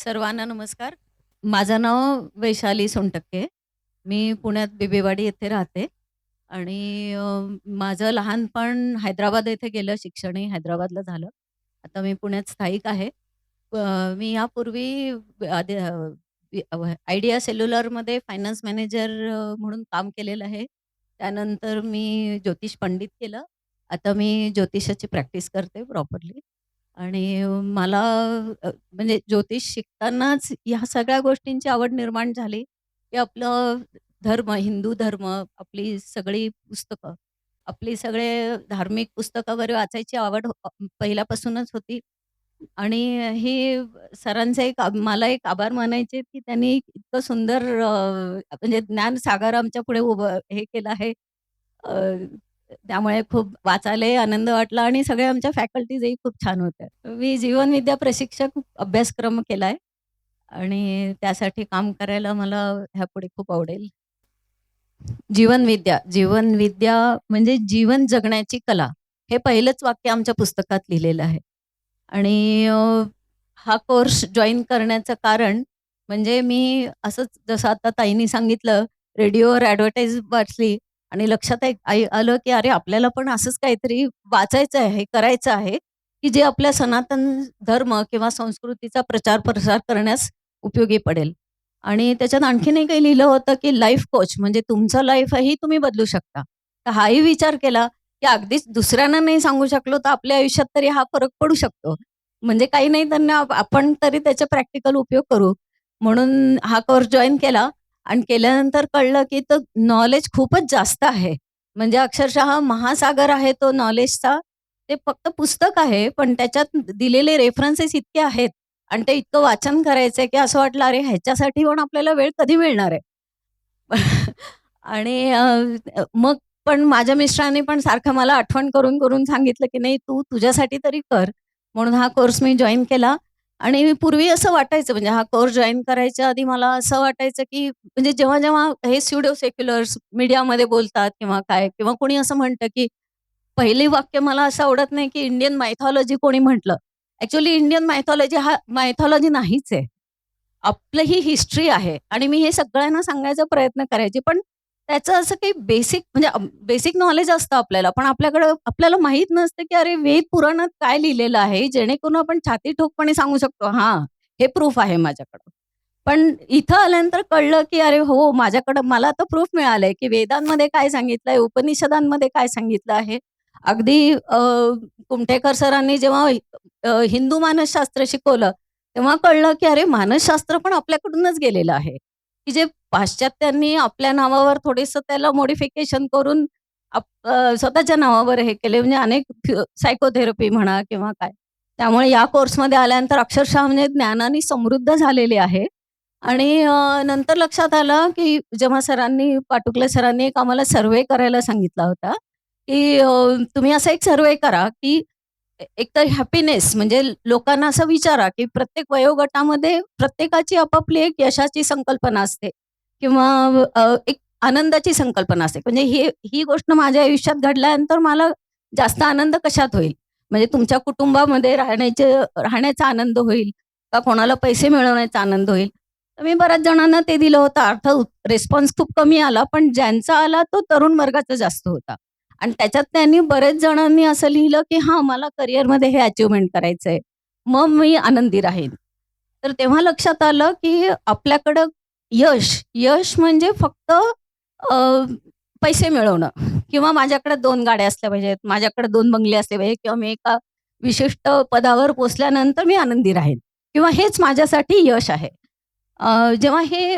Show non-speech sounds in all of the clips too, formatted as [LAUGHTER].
सर्वांना नमस्कार. माझं नाव वैशाली सोनटक्के. मी पुण्यात बिबेवाडी येथे राहते आणि अ, माझं लहानपण हैदराबाद येथे गेलं. शिक्षणही हैदराबादला झालं. आता मी पुण्यात स्थायिक आहे. अ, मी यापूर्वी आधी अ, वि आयडिया सेल्युलरमध्ये फायनान्स मॅनेजर अ, म्हणून काम केलेलं आहे. त्यानंतर मी ज्योतिष पंडित केलं. आता मी ज्योतिषाची प्रॅक्टिस करते प्रॉपरली आणि मला अ, म्हणजे ज्योतिष शिकतानाच ह्या सगळ्या गोष्टींची आवड निर्माण झाली, की आपलं धर्म, हिंदू धर्म, आपली सगळी पुस्तकं, आपली सगळे धार्मिक पुस्तकं वगैरे वाचायची आवड अ, पहिल्यापासूनच होती आणि हे सरांचा एक मला एक आभार मानायचे की त्यांनी इतकं सुंदर अ, म्हणजे ज्ञानसागर आमच्या पुढे उभं हे केलं आहे. अ, त्यामुळे खूप वाचायलाही आनंद वाटला आणि सगळ्या आमच्या फॅकल्टीजही खूप छान होत्या. मी जीवनविद्या प्रशिक्षक अभ्यासक्रम केलाय आणि त्यासाठी काम करायला मला ह्यापुढे खूप आवडेल. जीवनविद्या, जीवनविद्या म्हणजे जीवन जगण्याची कला. हे पहिलंच वाक्य आमच्या पुस्तकात लिहिलेलं आहे. आणि हा कोर्स जॉइन करण्याचं कारण म्हणजे मी असंच जसं आता ताईंनी सांगितलं, रेडिओवर ॲडव्हर्टाइज वाचली आणि लक्षात एक आई आलं, की अरे आपल्याला पण असंच काहीतरी वाचायचं आहे, करायचं आहे, की जे आपल्या सनातन धर्म किंवा संस्कृतीचा प्रचार-प्रसार करण्यास उपयोगी पडेल. आणि त्याच्यात आणखीनही काही लिहिलं होतं, की लाईफ कोच म्हणजे तुमचं लाईफही तुम्ही बदलू शकता. तर हाही विचार केला, की अगदीच दुसऱ्यांना नाही सांगू शकलो, तर आपल्या आयुष्यात तरी हा फरक पडू शकतो. म्हणजे काही नाही त्यांना आपण तरी त्याचा प्रॅक्टिकल उपयोग करू. म्हणून हा कोर्स जॉईन केला आणि केल्यानंतर कळलं, की तो नॉलेज खूपच जास्त आहे. म्हणजे अक्षरशः महासागर आहे तो नॉलेजचा. ते फक्त पुस्तक आहे, पण त्याच्यात दिलेले रेफरन्सेस इतके आहेत आणि ते इतकं वाचन करायचंय, की असं वाटलं अरे ह्याच्यासाठी पण आपल्याला वेळ कधी मिळणार आहे? [LAUGHS] आणि मग पण माझ्या मिस्टरांनी पण सारखं मला आठवण करून, करून सांगितलं, की "नाही तू तुझ्यासाठी तरी कर." म्हणून हा कोर्स मी जॉईन केला आणि पूर्वी असं वाटायचं म्हणजे हा कोर्स जॉईन करायच्या आधी मला असं वाटायचं, की म्हणजे जेव्हा-जेव्हा हे स्युडो सेक्युलर्स मीडियामध्ये बोलतात किंवा काय किंवा कोणी असं म्हणतं, की पहिले वाक्य मला असं आवडत नाही, की इंडियन मायथॉलॉजी कोणी म्हटलं. ऍक्च्युली इंडियन मायथॉलॉजी हा मायथॉलॉजी नाहीच आहे. आपलं ही हिस्ट्री आहे आणि मी हे सगळ्यांना सांगायचा प्रयत्न करायचे. पण त्याचं असं काही बेसिक म्हणजे बेसिक नॉलेज असतं आपल्याला. पण आपल्याकडं आपल्याला माहीत नसतं, की अरे वेद पुराणात काय लिहिलेलं आहे, जेणेकरून आपण छाती ठोकपणे सांगू शकतो, हां, हे प्रूफ आहे माझ्याकडं. पण इथं आल्यानंतर कळलं, की अरे हो, माझ्याकडं मला आता प्रूफ मिळालंय, की वेदांमध्ये काय सांगितलंय, उपनिषदांमध्ये काय सांगितलं आहे. अगदी अ, कुमठेकर सरांनी जेव्हा अ, हिंदू मानसशास्त्र शिकवलं, तेव्हा कळलं, की अरे मानसशास्त्र पण आपल्याकडूनच गेलेलं आहे, की जे पाश्चात्यांनी आपल्या नावावर थोडंसं त्याला मॉडिफिकेशन करून स्वतःच्या नावावर हे केले म्हणजे अनेक सायकोथेरपी म्हणा किंवा काय. त्यामुळे या कोर्समध्ये आल्यानंतर अक्षरशः म्हणजे ज्ञानाने समृद्ध झालेले आहे आणि नंतर लक्षात आलं, की जेव्हा सरांनी पाटुकले सरांनी एक आम्हाला सर्वे करायला सांगितला होता, की तुम्ही असा एक सर्वे करा, की एक एकतर हॅपीनेस म्हणजे लोकांना असं विचारा, की प्रत्येक वयोगटामध्ये प्रत्येकाची आपापली एक यशाची संकल्पना असते किंवा अ, एक आनंदाची संकल्पना असते. म्हणजे ही ही गोष्ट माझ्या आयुष्यात घडल्यानंतर मला जास्त आनंद कशात होईल? म्हणजे तुमच्या कुटुंबामध्ये राहण्याचे राहण्याचा आनंद होईल का कोणाला पैसे मिळवण्याचा आनंद होईल? तर मी बऱ्याच जणांना ते दिलं होतं. अर्थात रिस्पॉन्स खूप कमी आला, पण ज्यांचा आला तो तरुण वर्गाचा जास्त होता. आणि त्याच्यात त्यांनी बरेच जणांनी असं लिहिलं, की हा मला करिअरमध्ये हे अचीव्हमेंट करायचंय. मग मी आनंदी राहीन. तर तेव्हा लक्षात आलं, की आपल्याकडं यश, यश म्हणजे फक्त अ, पैसे मिळवणं किंवा माझ्याकडे दोन गाड्या असल्या पाहिजेत, माझ्याकडे दोन बंगले असले पाहिजेत किंवा मी एका विशिष्ट पदावर पोचल्यानंतर मी आनंदी राहीन किंवा हेच माझ्यासाठी यश आहे. जेव्हा हे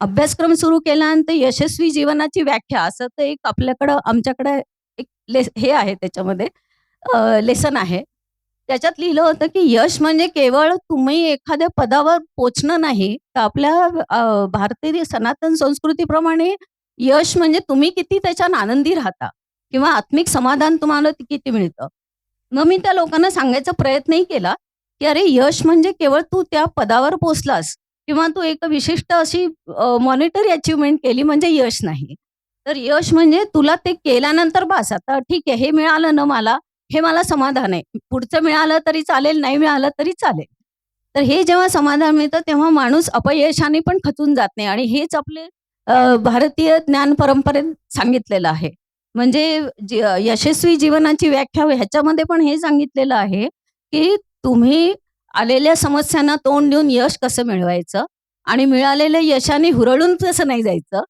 अभ्यासक्रम सुरू केल्यानंतर यशस्वी जीवनाची व्याख्या असं तर एक आपल्याकडं आमच्याकडे एक लेस हे आहे त्याच्यामध्ये लेसन आहे. त्याच्यात लिहिलं होतं, की यश म्हणजे केवळ तुम्ही एखाद्या पदावर पोचणं नाही, तर आपल्या भारतीय सनातन संस्कृतीप्रमाणे यश म्हणजे तुम्ही किती त्याच्यात आनंदी राहता किंवा आत्मिक समाधान तुम्हाला किती मिळतं. मग मी त्या लोकांना सांगायचा प्रयत्नही केला, की अरे यश म्हणजे केवळ तू त्या पदावर पोचलास किंवा तू एक विशिष्ट अशी मॉनिटरी अचिव्हमेंट केली म्हणजे यश नाही. तर यश म्हणजे तुला ते केल्यानंतर बस आता ठीक आहे, हे मिळालं ना मला, हे मला समाधान आहे. पुढचं मिळालं तरी चालेल, नाही मिळालं तरी चालेल. तर हे जेव्हा समाधान मिळतं तेव्हा माणूस अपयशाने पण खचून जात नाही आणि हेच आपले भारतीय ज्ञान परंपरेत सांगितलेलं आहे. म्हणजे यशस्वी जीवनाची व्याख्या ह्याच्यामध्ये पण हे सांगितलेलं आहे, की तुम्ही आलेल्या समस्यांना तोंड देऊन यश कसं मिळवायचं आणि मिळालेल्या यशाने हुरळून कसं नाही जायचं,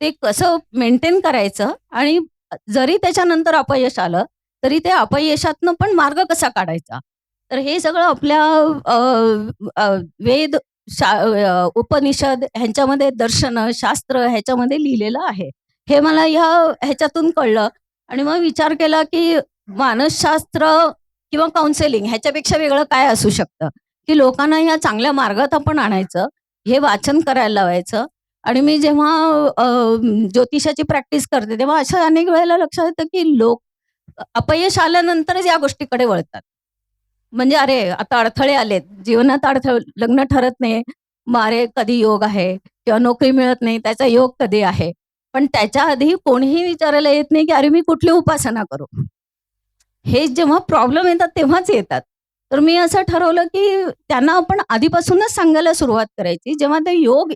ते कसं मेंटेन करायचं आणि जरी त्याच्यानंतर अपयश आलं, तरी त्या अपयशातनं पण मार्ग कसा काढायचा. तर हे सगळं आपल्या वेद, शा उपनिषद ह्यांच्यामध्ये दर्शन शास्त्र ह्याच्यामध्ये लिहिलेलं आहे. हे मला ह्या ह्याच्यातून कळलं आणि मग विचार केला, की मानसशास्त्र किंवा काउन्सेलिंग ह्याच्यापेक्षा वेगळं काय असू शकतं, की लोकांना ह्या चांगल्या मार्गात आपण आणायचं, हे वाचन करायला लावायचं आणि मी जेव्हा ज्योतिषाची प्रॅक्टिस करते, तेव्हा अशा अनेक वेळेला लक्षात येतं, की लोक अपयश आल्यानंतरच या गोष्टीकडे वळतात. म्हणजे अरे, आता अडथळे आलेत, जीवनात अडथळे लग्न ठरत नाही, मग अरे, कधी योग आहे किंवा नोकरी मिळत नाही, त्याचा योग कधी आहे. पण त्याच्या आधी कोणीही विचारायला येत नाही, की अरे, मी कुठली उपासना करू? हे जेव्हा प्रॉब्लेम येतात तेव्हाच येतात. तर मी असं ठरवलं, की त्यांना आपण आधीपासूनच सांगायला सुरुवात करायची. जेव्हा ते योग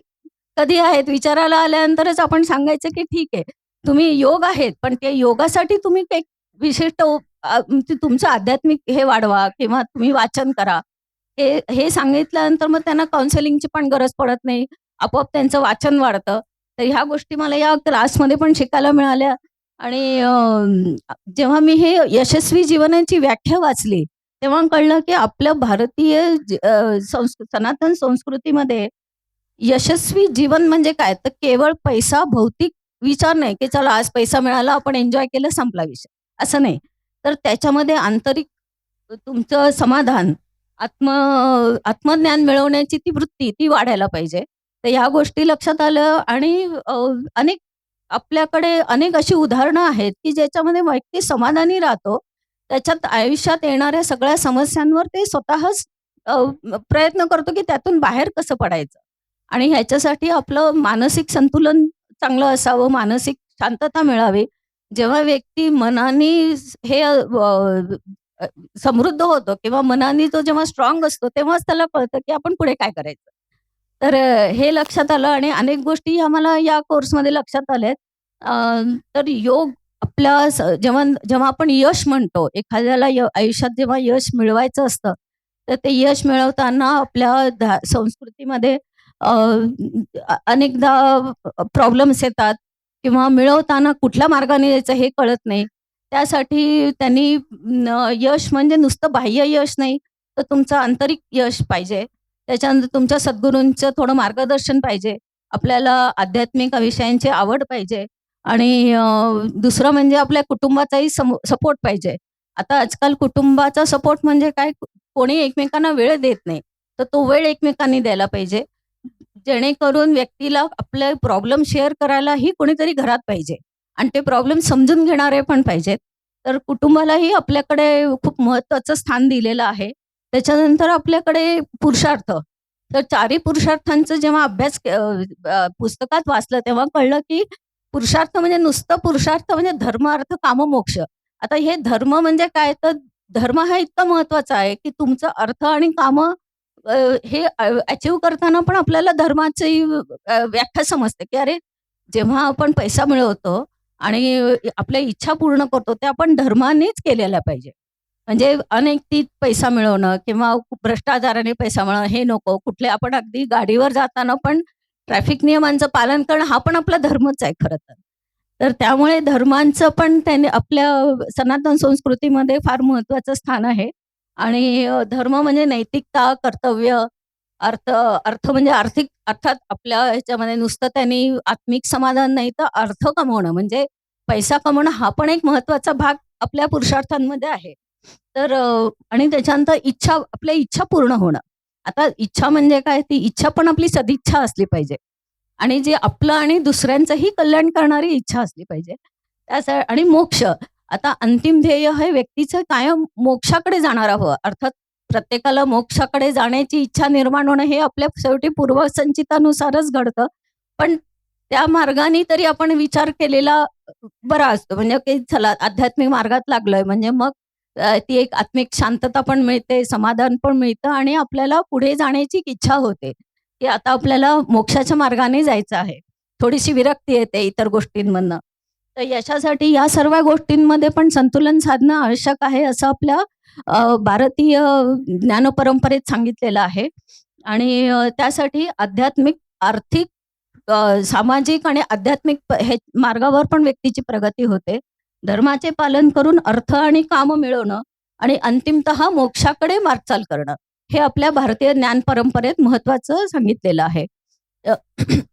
कधी आहेत विचाराला आल्यानंतरच आपण सांगायचं, की ठीक आहे, तुम्ही योग आहेत, पण ते योगासाठी तुम्ही काही विशिष्ट म्हणजे तुमचं आध्यात्मिक हे वाढवा किंवा तुम्ही वाचन करा. हे हे सांगितल्यानंतर मग त्यांना काउन्सिलिंगची पण गरज पडत नाही. आपोआप त्यांचं वाचन वाढतं. तर ह्या गोष्टी मला या क्लासमध्ये पण शिकायला मिळाल्या आणि जेव्हा मी हे यशस्वी जीवनाची व्याख्या वाचली, तेव्हा कळलं, की आपल्या भारतीय संस्कृ सनातन संस्कृतीमध्ये यशस्वी जीवन म्हणजे काय? तर केवळ पैसा, भौतिक विचार नाही, की चला आज पैसा मिळाला, आपण एन्जॉय केलं, संपला विषय. असं नाही. तर त्याच्यामध्ये आंतरिक तुमचं समाधान, आत्म आत्मज्ञान मिळवण्याची ती वृत्ती, ती वाढायला पाहिजे. तर ह्या गोष्टी लक्षात आलं आणि अनेक आपल्याकडे अनेक अशी उदाहरणं आहेत, की ज्याच्यामध्ये व्यक्ती समाधानी राहतो. त्याच्यात आयुष्यात येणाऱ्या सगळ्या समस्यांवर ते स्वतःच प्रयत्न करतो, की त्यातून बाहेर कसं पडायचं आणि ह्याच्यासाठी आपलं मानसिक संतुलन चांगलं असावं, मानसिक शांतता मिळावी. जेव्हा व्यक्ती मनाने हे समृद्ध होतो किंवा मनाने तो जेव्हा स्ट्रॉंग असतो, तेव्हाच त्याला कळतं, की आपण पुढे काय करायचं. तर हे लक्षात आलं आणि अनेक गोष्टी आम्हाला या कोर्समध्ये लक्षात आल्यात. तर योग आपल्या जेव्हा जेव्हा आपण यश म्हणतो, एखाद्याला य आयुष्यात जेव्हा यश मिळवायचं असतं, तर ते यश मिळवताना आपल्या धा संस्कृतीमध्ये अनेकदा प्रॉब्लेम्स येतात किंवा मिळवताना कुठल्या मार्गाने यायचं हे कळत नाही. त्यासाठी त्यांनी यश म्हणजे नुसतं बाह्य यश नाही, तर तुमचं आंतरिक यश पाहिजे. त्याच्यानंतर तुमच्या सद्गुरूंचं थोडं मार्गदर्शन पाहिजे. आपल्याला आध्यात्मिक विषयांची आवड पाहिजे आणि दुसरं म्हणजे आपल्या कुटुंबाचाही सपोर्ट पाहिजे. आता आजकाल कुटुंबाचा सपोर्ट म्हणजे काय, कोणी एकमेकांना वेळ देत नाही. तर तो वेळ एकमेकांनी द्यायला पाहिजे. जेणेकरून व्यक्तीला आपले प्रॉब्लेम शेअर करायलाही कोणीतरी घरात पाहिजे आणि ते प्रॉब्लेम समजून घेणारे पण पाहिजेत. तर कुटुंबालाही आपल्याकडे खूप महत्वाचं स्थान दिलेलं आहे. त्याच्यानंतर आपल्याकडे पुरुषार्थ. तर चारही पुरुषार्थांचा जेव्हा अभ्यास पुस्तकात वाचलं तेव्हा कळलं, की पुरुषार्थ म्हणजे नुसतं पुरुषार्थ म्हणजे धर्म, अर्थ, काम, मोक्ष. आता हे धर्म म्हणजे काय? तर धर्म हा इतका महत्त्वाचा आहे, की तुमचं अर्थ आणि कामं हे अचीव करताना पण आपल्याला धर्माची व्याख्या समजते, की अरे, जेव्हा आपण पैसा मिळवतो आणि आपल्या इच्छा पूर्ण करतो, त्या आपण धर्मानेच केलेल्या पाहिजे. म्हणजे अनैतिक पैसा मिळवणं किंवा भ्रष्टाचाराने पैसा मिळवणं हे नको. कुठले आपण अगदी गाडीवर जाताना पण ट्रॅफिक नियमांचं पालन करणं हा पण आपला धर्मच आहे खरं तर. तर त्यामुळे धर्मांचं पण त्याने आपल्या सनातन संस्कृतीमध्ये फार महत्त्वाचं स्थान आहे आणि धर्म म्हणजे नैतिकता, कर्तव्य, अर्थ अर्थ म्हणजे आर्थिक अर्थात आपल्या ह्याच्यामध्ये नुसतं त्यांनी आत्मिक समाधान नाही, तर अर्थ कमवणं म्हणजे पैसा कमवणं हा पण एक महत्त्वाचा भाग आपल्या पुरुषार्थांमध्ये आहे. तर आणि त्याच्यानंतर इच्छा आपल्या इच्छा पूर्ण होणं. आता इच्छा म्हणजे काय? ती इच्छा पण आपली सदिच्छा असली पाहिजे आणि जे आपलं आणि दुसऱ्यांचंही कल्याण करणारी इच्छा असली पाहिजे. त्यासाठी आणि मोक्ष. आता अंतिम ध्येय हे व्यक्तीचं कायम मोक्षाकडे जाणार हवं. अर्थात प्रत्येकाला मोक्षाकडे जाण्याची इच्छा निर्माण होणं हे आपल्या शेवटी पूर्वसंचितानुसारच घडतं. पण त्या मार्गाने तरी आपण विचार केलेला बरा असतो. म्हणजे की चला आध्यात्मिक मार्गात लागलोय म्हणजे मग ती एक आत्मिक शांतता पण मिळते, समाधान पण मिळतं आणि आपल्याला पुढे जाण्याची इच्छा होते, की आता आपल्याला मोक्षाच्या मार्गाने जायचं आहे. थोडीशी विरक्ती येते इतर गोष्टींमधनं. तर यशासाठी या सर्व गोष्टींमध्ये पण संतुलन साधणं आवश्यक आहे, असं आपल्या भारतीय ज्ञानपरंपरेत सांगितलेलं आहे आणि त्यासाठी आध्यात्मिक, आर्थिक, सामाजिक आणि आध्यात्मिक हे मार्गावर पण व्यक्तीची प्रगती होते. धर्माचे पालन करून अर्थ आणि काम मिळवणं आणि अंतिमतः मोक्षाकडे वाटचाल करणं, हे आपल्या भारतीय ज्ञान परंपरेत महत्वाचं सांगितलेलं आहे. [CLEARS THROAT]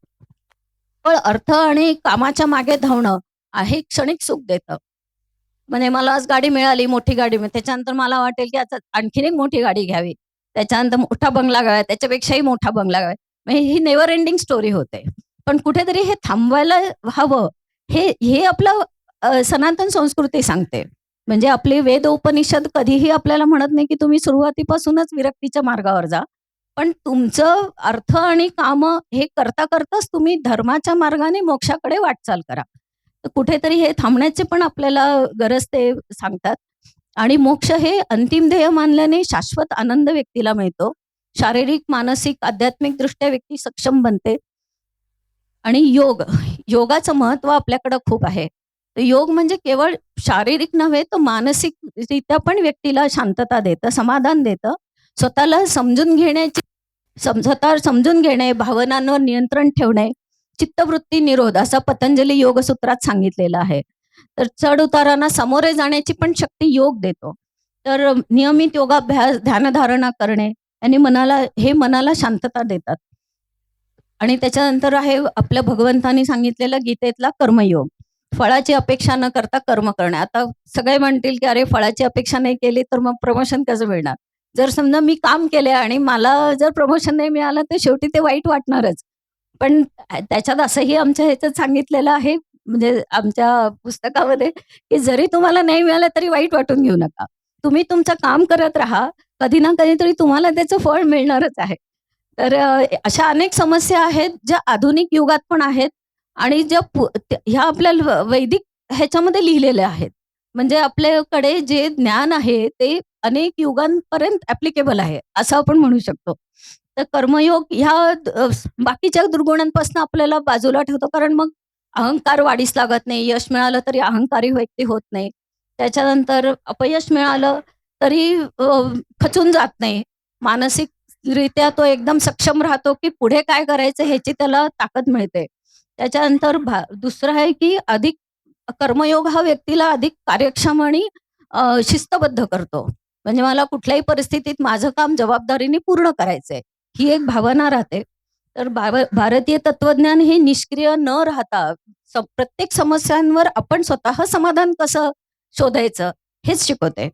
पण अर्थ आणि कामाच्या मागे धावणं आहे क्षणिक सुख देतं. म्हणजे मला आज गाडी मिळाली, मोठी गाडी मिळाली. त्याच्यानंतर मला वाटेल, की आता आणखीन एक मोठी गाडी घ्यावी. त्याच्यानंतर मोठा बंगला घ्यावा, त्याच्यापेक्षाही मोठा बंगला घ्यावा. म्हणजे ही नेव्हर एंडिंग स्टोरी होते. पण कुठेतरी हे थांबवायला हवं, हे हे आपलं सनातन संस्कृती सांगते. म्हणजे आपले वेद उपनिषद कधीही आपल्याला म्हणत नाही, की तुम्ही सुरुवातीपासूनच विरक्तीच्या मार्गावर जा. पण तुमचं अर्थ आणि काम हे करता-करताच तुम्ही धर्माच्या मार्गाने मोक्षाकडे वाटचाल करा. कुठेतरी हे थांबण्याचे पण आपल्याला गरज ते सांगतात आणि मोक्ष हे अंतिम ध्येय मानल्याने शाश्वत आनंद व्यक्तीला मिळतो. शारीरिक, मानसिक, आध्यात्मिक दृष्ट्या व्यक्ती सक्षम बनते. आणि योग, योगाचं महत्त्व आपल्याकडे खूप आहे. योग म्हणजे केवळ शारीरिक नव्हे, तर मानसिकरित्या पण व्यक्तीला शांतता देतं, समाधान देतं. स्वतःला समजून घेण्याची समजतार समजून घेणे, भावनांवर नियंत्रण ठेवणे, चित्तवृत्ती निरोध असं पतंजली योगसूत्रात सांगितलेलं आहे. तर चढ-उतारांना सामोरे जाण्याची पण शक्ती योग देतो. तर नियमित योगाभ्यास, ध्यानधारणा करणे यांनी मनाला हे मनाला शांतता देतात. आणि त्याच्यानंतर आहे आपल्या भगवंतांनी सांगितलेलं गीतेतला कर्मयोग. फळाची अपेक्षा न करता कर्म करणे. आता सगळे म्हणतील, की "अरे, फळाची अपेक्षा नाही केली, तर मग प्रमोशन कसं मिळणार?" जर समजा मी काम केले आणि मला जर प्रमोशन नाही मिळालं, तर शेवटी ते वाईट वाटणारच. पण त्याच्यात असंही आमच्या ह्याच्यात सांगितलेलं आहे, म्हणजे आमच्या पुस्तकामध्ये, की जरी तुम्हाला नाही मिळालं, तरी वाईट वाटून घेऊ नका. तुम्ही तुमचं काम करत राहा. कधी ना कधीतरी तुम्हाला त्याचं फळ मिळणारच आहे. तर अशा अनेक समस्या आहेत, ज्या आधुनिक युगात पण आहेत आणि ज्या ह्या आपल्या वैदिक ह्याच्यामध्ये लिहिलेल्या आहेत. म्हणजे आपल्याकडे जे ज्ञान आहे, ते अनेक युगांपर्यंत ऍप्लिकेबल आहे, असं आपण म्हणू शकतो. तर कर्मयोग ह्या बाकीच्या दुर्गुणांपासून आपल्याला बाजूला ठेवतो, कारण मग अहंकार वाढीस लागत नाही. यश मिळालं तरी अहंकारी व्यक्ती होत नाही. त्याच्यानंतर अपयश मिळालं तरी खचून जात नाही. मानसिकरित्या तो एकदम सक्षम राहतो, की पुढे काय करायचं ह्याची त्याला ताकद मिळते. त्याच्यानंतर दुसरं आहे, की अधिक कर्मयोग हा व्यक्तीला अधिक कार्यक्षम आणि शिस्तबद्ध करतो. म्हणजे मला कुठल्याही परिस्थितीत माझं काम जबाबदारीने पूर्ण करायचंय, ही एक भावना राहते. तर भारतीय तत्वज्ञान हे निष्क्रिय न राहता प्रत्येक समस्यांवर आपण स्वतः समाधान कसं शोधायचं, हेच शिकवते.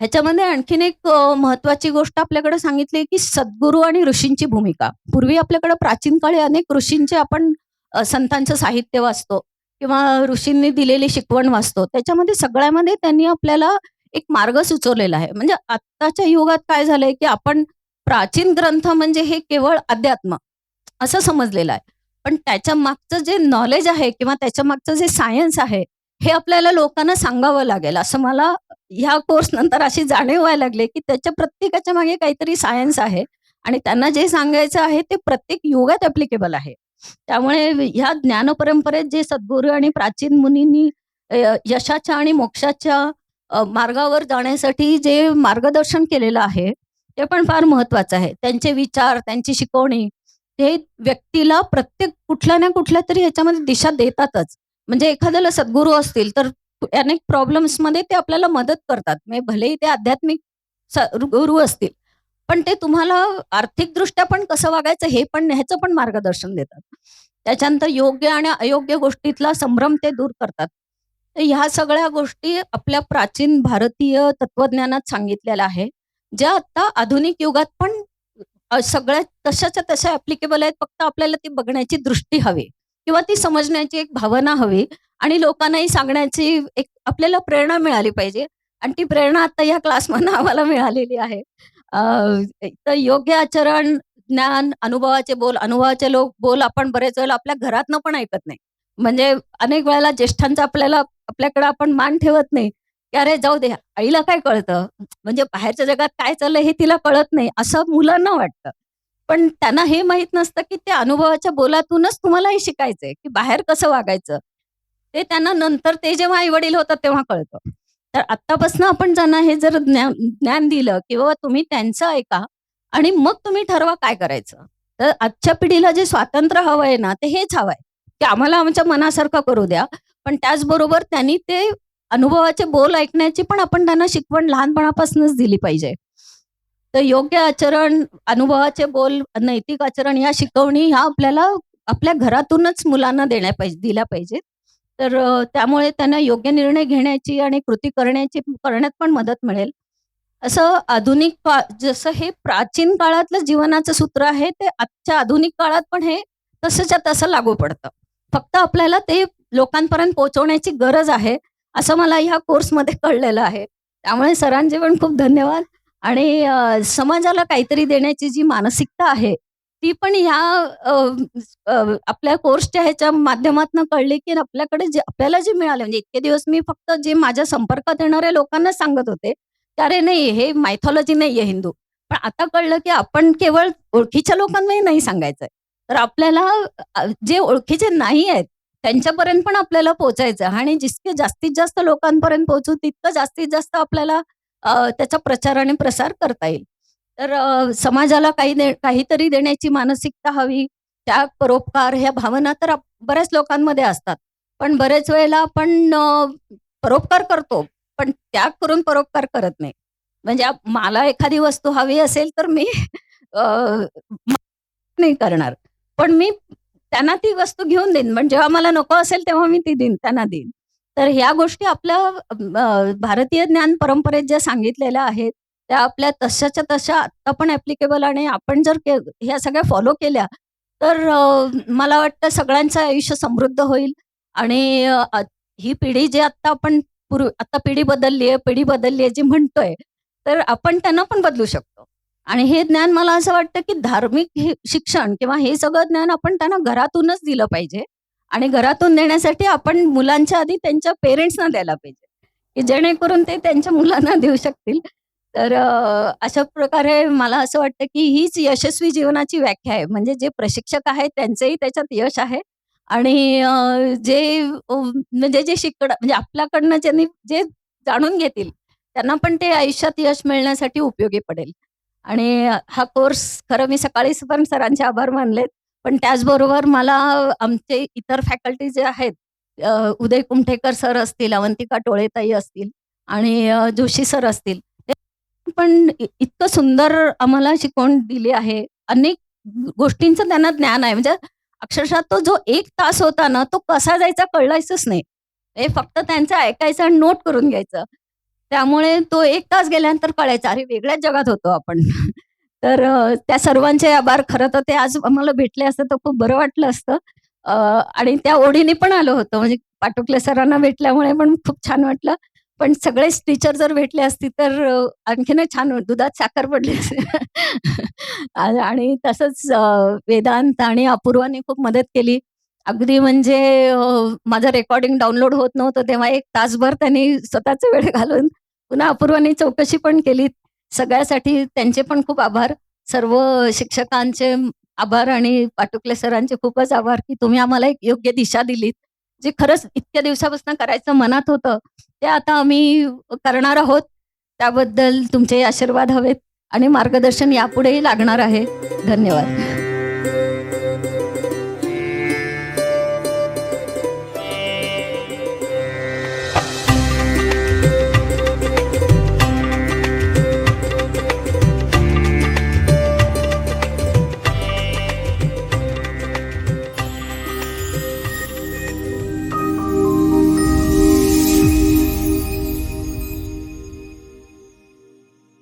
ह्याच्यामध्ये आणखीन एक महत्वाची महत्त्वाची गोष्ट आपल्याकडे सांगितली की सद्गुरू आणि ऋषींची भूमिका. पूर्वी आपल्याकडे प्राचीन काळी अनेक ऋषींचे आपण संतांचं साहित्य वाचतो किंवा ऋषींनी दिलेली शिकवण वाचतो. त्याच्यामध्ये सगळ्यामध्ये त्यांनी आपल्याला एक मार्ग सुचवलेला आहे. म्हणजे आत्ताच्या युगात काय झालंय, की आपण प्राचीन ग्रंथ म्हणजे हे केवळ अध्यात्म असं समजलेलं आहे. पण त्याच्या मागचं जे नॉलेज आहे किंवा त्याच्या मागचं जे सायन्स आहे, हे आपल्याला लोकांना सांगावं लागेल. असं मला ह्या कोर्स नंतर अशी जाणीव व्हायला लागली, की त्याच्या प्रत्येकाच्या मागे काहीतरी सायन्स आहे आणि त्यांना जे सांगायचं आहे, ते प्रत्येक युगात अप्लिकेबल आहे. त्यामुळे ह्या ज्ञानपरंपरेत जे सद्गुरू आणि प्राचीन मुनींनी यशाच्या आणि मोक्षाच्या मार्गावर जाण्यासाठी जे मार्गदर्शन केलेलं आहे, ते पण फार महत्वाचं आहे. त्यांचे विचार, त्यांची शिकवणी, ते व्यक्तीला प्रत्येक कुठल्या ना कुठल्या तरी ह्याच्यामध्ये दिशा देतातच. म्हणजे एखाद्याला सद्गुरू असतील, तर अनेक प्रॉब्लेम्समध्ये ते आपल्याला मदत करतात. म्हणजे भलेही ते आध्यात्मिक गुरु असतील, पण ते तुम्हाला आर्थिकदृष्ट्या पण कसं वागायचं हे पण ह्याचं पण मार्गदर्शन देतात. त्याच्यानंतर योग्य आणि अयोग्य गोष्टीतला संभ्रम ते दूर करतात. तर ह्या सगळ्या गोष्टी आपल्या प्राचीन भारतीय तत्वज्ञानात सांगितलेल्या आहे, ज्या आता आधुनिक युगात पण सगळ्या तशाच्या तशा ऍप्लिकेबल आहेत. फक्त आपल्याला ती बघण्याची दृष्टी हवी किंवा ती समजण्याची एक भावना हवी आणि लोकांनाही सांगण्याची एक आपल्याला प्रेरणा मिळाली पाहिजे आणि ती प्रेरणा आता या क्लासमधनं आम्हाला मिळालेली आहे. तर योग्य आचरण, ज्ञान, अनुभवाचे बोल, अनुभवाचे लोक बोल आपण बरेच वेळेला आपल्या घरातनं पण ऐकत नाही. म्हणजे अनेक वेळेला ज्येष्ठांचा आपल्याला आपल्याकडे आपण मान ठेवत नाही. की अरे जाऊ दे आईला काय कळतं? म्हणजे बाहेरच्या जगात काय चाललंय हे तिला कळत नाही असं मुलांना वाटतं. पण त्यांना हे माहीत नसतं की त्या अनुभवाच्या बोलातूनच तुम्हाला हे शिकायचंय की बाहेर कसं वागायचं? ते त्यांना नंतर ते जेव्हा आई वडील होतात तेव्हा कळतं. तर आतापासून आपण ज्यांना हे जर ज्ञान ज्ञान दिलं की बाबा तुम्ही त्यांचं ऐका आणि मग तुम्ही ठरवा काय करायचं. तर आजच्या पिढीला जे स्वातंत्र्य हवं आहे ना ते हेच हवंय की आम्हाला आमच्या मनासारखं करू द्या. पण त्याचबरोबर त्यांनी ते अनुभवाचे बोल ऐकण्याची पण आपण त्यांना शिकवण लहानपणापासूनच दिली पाहिजे. तर योग्य आचरण अनुभवाचे बोल नैतिक आचरण या शिकवणी ह्या आपल्याला आपल्या घरातूनच मुलांना देण्या पाहिजे दिल्या पाहिजेत. तर त्यामुळे त्यांना योग्य निर्णय घेण्याची आणि कृती करण्याची करण्यात पण मदत मिळेल. असं आधुनिक काळ जसं हे प्राचीन काळातलं जीवनाचं सूत्र आहे ते आजच्या आधुनिक काळात पण हे तसंच्या तसं लागू पडतं. फक्त आपल्याला ते लोकांपर्यंत पोहोचवण्याची गरज आहे. असं मला ह्या कोर्समध्ये कळलेलं आहे. त्यामुळे सरांचे पण खूप धन्यवाद. आणि समाजाला काहीतरी देण्याची जी मानसिकता आहे ती पण ह्या आपल्या कोर्सच्या ह्याच्या माध्यमातून कळली की आपल्याकडे जे आपल्याला जे मिळालं म्हणजे इतके दिवस मी फक्त जे माझ्या संपर्कात येणाऱ्या लोकांना सांगत होते की अरे नाही हे मायथॉलॉजी नाहीये हिंदू. पण आता कळलं की आपण केवळ ओळखीच्या लोकांनाही नाही सांगायचंय. तर आपल्याला जे ओळखीचे नाही आहेत त्यांच्यापर्यंत पण आपल्याला पोहोचायचं आणि जितके जास्तीत जास्त लोकांपर्यंत पोहोचू तितकं जास्तीत जास्त आपल्याला त्याचा प्रचार आणि प्रसार करता येईल. तर समाजाला काही दे काहीतरी देण्याची मानसिकता हवी. त्याग परोपकार ह्या भावना तर बऱ्याच लोकांमध्ये असतात. पण बरेच वेळेला आपण परोपकार करतो पण त्याग करून परोपकार करत नाही. म्हणजे मला एखादी वस्तू हवी असेल तर मी नाही करणार. पण मी त्यांना ती वस्तू घेऊन देईन. पण जेव्हा मला नको असेल तेव्हा मी ती देईन त्यांना देईन. तर ह्या गोष्टी आपल्या भारतीय ज्ञान परंपरेत ज्या सांगितलेल्या आहेत त्या आपल्या तशाच्या तशा आत्ता पण ऍप्लिकेबल आणि आपण जर ह्या सगळ्या फॉलो केल्या तर मला वाटतं सगळ्यांचं आयुष्य समृद्ध होईल. आणि ही पिढी जी आता आपण पूर्व आता पिढी बदलली आहे पिढी बदलली आहे जी म्हणतोय तर आपण त्यांना पण बदलू शकतो. आणि हे ज्ञान मला असं वाटतं की धार्मिक शिक्षण किंवा हे सगळं ज्ञान आपण त्यांना घरातूनच दिलं पाहिजे. आणि घरातून देण्यासाठी आपण मुलांच्या आधी त्यांच्या पेरेंट्सना द्यायला पाहिजे. की जेणेकरून ते त्यांच्या मुलांना देऊ शकतील. तर अशा प्रकारे मला असं वाटतं की हीच यशस्वी जीवनाची व्याख्या आहे. म्हणजे जे प्रशिक्षक आहेत त्यांचंही त्याच्यात यश आहे. आणि जे म्हणजे जे शिकड म्हणजे आपल्याकडनं ज्यांनी जे जाणून घेतील त्यांना पण ते आयुष्यात यश मिळण्यासाठी उपयोगी पडेल. आणि हा कोर्स खरं मी सकाळी पण सरांचे आभार मानलेत. पण त्याचबरोबर मला आमचे इतर फॅकल्टी जे आहेत उदय कुमठेकर सर असतील अवंतिका टोळेताई असतील आणि जोशी सर असतील. पण इतकं सुंदर आम्हाला शिकवण दिली आहे. अनेक गोष्टींचं त्यांना ज्ञान आहे. म्हणजे अक्षरशः तो जो एक तास होता ना तो कसा जायचा कळलायचंच नाही. हे फक्त त्यांचं ऐकायचं आणि नोट करून घ्यायचं. त्यामुळे तो एक तास गेल्यानंतर कळायचा अरे वेगळ्याच जगात होतो आपण. [LAUGHS] तर त्या सर्वांचे आभार. खरं तर ते आज आम्हाला भेटले असतं तर खूप बरं वाटलं असतं. आणि त्या ओढीने पण आलो होतो. म्हणजे पाटोकले सरांना भेटल्यामुळे पण खूप छान वाटलं. पण सगळेच टीचर जर भेटले असती तर अ, आणखीनच छान दुधात साखर पडली असते. [LAUGHS] आणि तसंच वेदांत आणि अपूर्वाने खूप मदत केली. अगदी म्हणजे माझं रेकॉर्डिंग डाउनलोड होत नव्हतं तेव्हा एक तासभर त्यांनी स्वतःचा वेळ घालून पुन्हा अपूर्वाने चौकशी पण केली. सगळ्यासाठी त्यांचे पण खूप आभार. सर्व शिक्षकांचे आभार आणि पाटुकले सरांचे खूपच आभार की तुम्ही आम्हाला एक योग्य दिशा दिलीत. जे खरंच इतक्या दिवसापासून करायचं मनात होतं ते आता आम्ही करणार आहोत. त्याबद्दल तुमचे आशीर्वाद हवेत आणि मार्गदर्शन यापुढेही लागणार आहे. धन्यवाद.